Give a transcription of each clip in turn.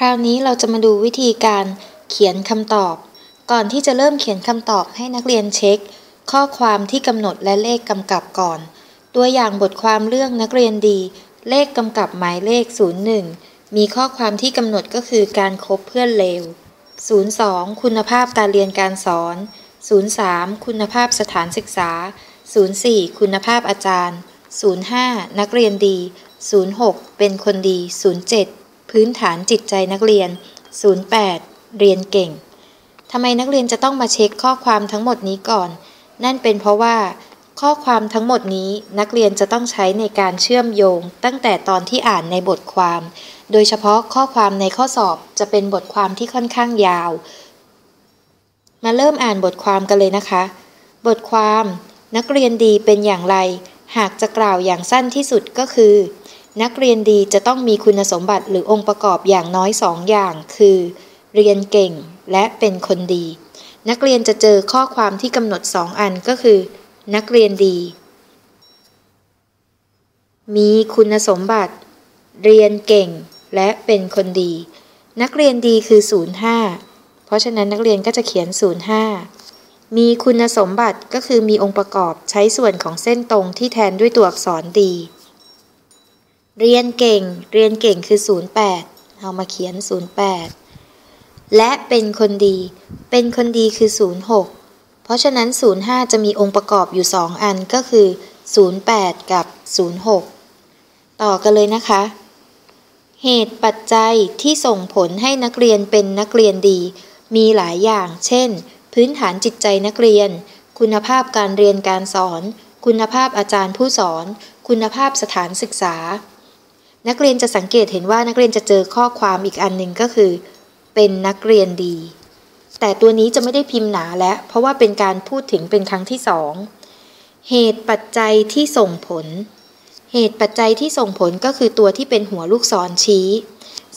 คราวนี้เราจะมาดูวิธีการเขียนคำตอบ ก่อนที่จะเริ่มเขียนคำตอบให้นักเรียนเช็ค ข้อความที่กำหนดและเลขกำกับก่อน ตัวอย่างบทความเรื่องนักเรียนดี เลขกำกับหมายเลข 01 มีข้อความที่กำหนดก็คือการคบเพื่อนเลว 02 คุณภาพการเรียนการสอน 03 คุณภาพสถานศึกษา 04 คุณภาพอาจารย์ 05 นักเรียนดี 06 เป็นคนดี 07 พื้นฐานจิตใจนักเรียน 08 เรียนเก่งทำไมนักเรียนจะต้องมาเช็คข้อความทั้งหมดนี้ก่อน นั่นเป็นเพราะว่า ข้อความทั้งหมดนี้นักเรียนจะต้องใช้ในการเชื่อมโยง ตั้งแต่ตอนที่อ่านในบทความ โดยเฉพาะข้อความในข้อสอบจะเป็นบทความที่ค่อนข้างยาว มาเริ่มอ่านบทความกันเลยนะคะ บทความ นักเรียนดีเป็นอย่างไร หากจะกล่าวอย่างสั้นที่สุดก็คือ นักเรียนดีจะต้องมีคุณสมบัติหรือองค์ประกอบอย่างน้อยสองอย่าง คือ เรียนเก่งและเป็นคนดี นักเรียนจะเจอข้อความที่กำหนดสองอันก็คือ นักเรียนดี มีคุณสมบัติ เรียนเก่ง และเป็นคนดี นักเรียนดีคือ 05 เพราะฉะนั้นนักเรียนก็จะเขียน 05 มีคุณสมบัติก็คือมีองค์ประกอบใช้ส่วนของเส้นตรงที่แทนด้วยตัวอักษรดี เรียนเก่ง เรียนเก่งคือ 08 เอามาเขียน 08 และเป็นคนดี เป็นคนดีคือ 06 เพราะฉะนั้น 05 จะมีองค์ประกอบอยู่ 2 อันก็คือ 08 กับ 06 ต่อกันเลยนะคะ เหตุปัจจัยที่ส่งผลให้นักเรียนเป็นนักเรียนดี มีหลายอย่าง เช่น พื้นฐานจิตใจนักเรียน คุณภาพการเรียนการสอน คุณภาพอาจารย์ผู้สอนคุณภาพสถานศึกษา นักเรียนจะสังเกตเห็นว่านักเรียนจะเจอข้อความอีกอันหนึ่งก็คือ เป็นนักเรียนดี แต่ตัวนี้จะไม่ได้พิมพ์หนาแล้ว เพราะว่าเป็นการพูดถึงเป็นครั้งที่สองเหตุปัจจัยที่ส่งผล เหตุปัจจัยที่ส่งผลก็คือตัวที่เป็นหัวลูกศรชี้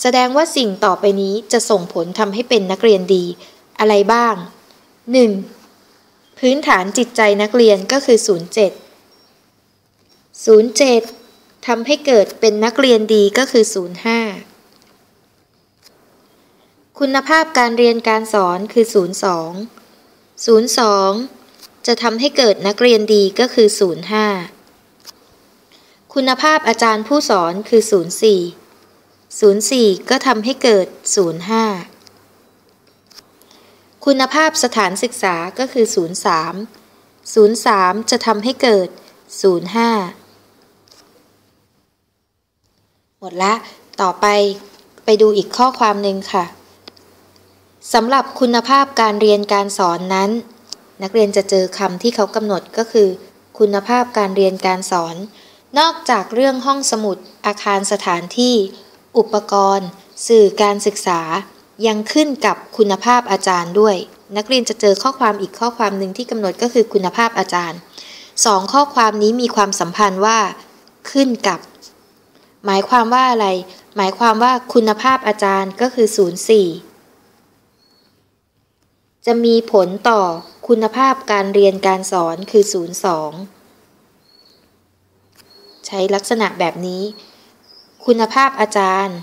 แสดงว่าสิ่งต่อไปนี้จะส่งผลทำให้เป็นนักเรียนดี อะไรบ้าง 1. พื้นฐานจิตใจนักเรียนก็คือ 07 07 ทำให้เกิดเป็นนักเรียนดีก็คือ 05 คุณภาพการเรียนการสอนคือ 02 02 จะทำให้เกิดนักเรียนดีก็คือ 05 คุณภาพอาจารย์ผู้สอนคือ 04 04 ก็ทำให้เกิด 05 คุณภาพสถานศึกษาก็คือ 03 03 จะทำให้เกิด 05 หมดละ ต่อไปไปดูอีกข้อความหนึ่งค่ะสำหรับคุณภาพการเรียนการสอนนั้น นักเรียนจะเจอคำที่เขากำหนดก็คือ คุณภาพการเรียนการสอน นอกจากเรื่องห้องสมุด อาคารสถานที่ อุปกรณ์ สื่อการศึกษา ยังขึ้นกับคุณภาพอาจารย์ด้วย นักเรียนจะเจอข้อความอีกข้อความหนึ่งที่กำหนดก็คือคุณภาพอาจารย์สองข้อความนี้มีความสัมพันธ์ว่า ขึ้นกับ หมายความว่าอะไร หมายความว่าคุณภาพอาจารย์ก็คือ 04 จะมีผลต่อคุณภาพการเรียนการสอนคือ 02 ใช้ลักษณะแบบนี้ คุณภาพอาจารย์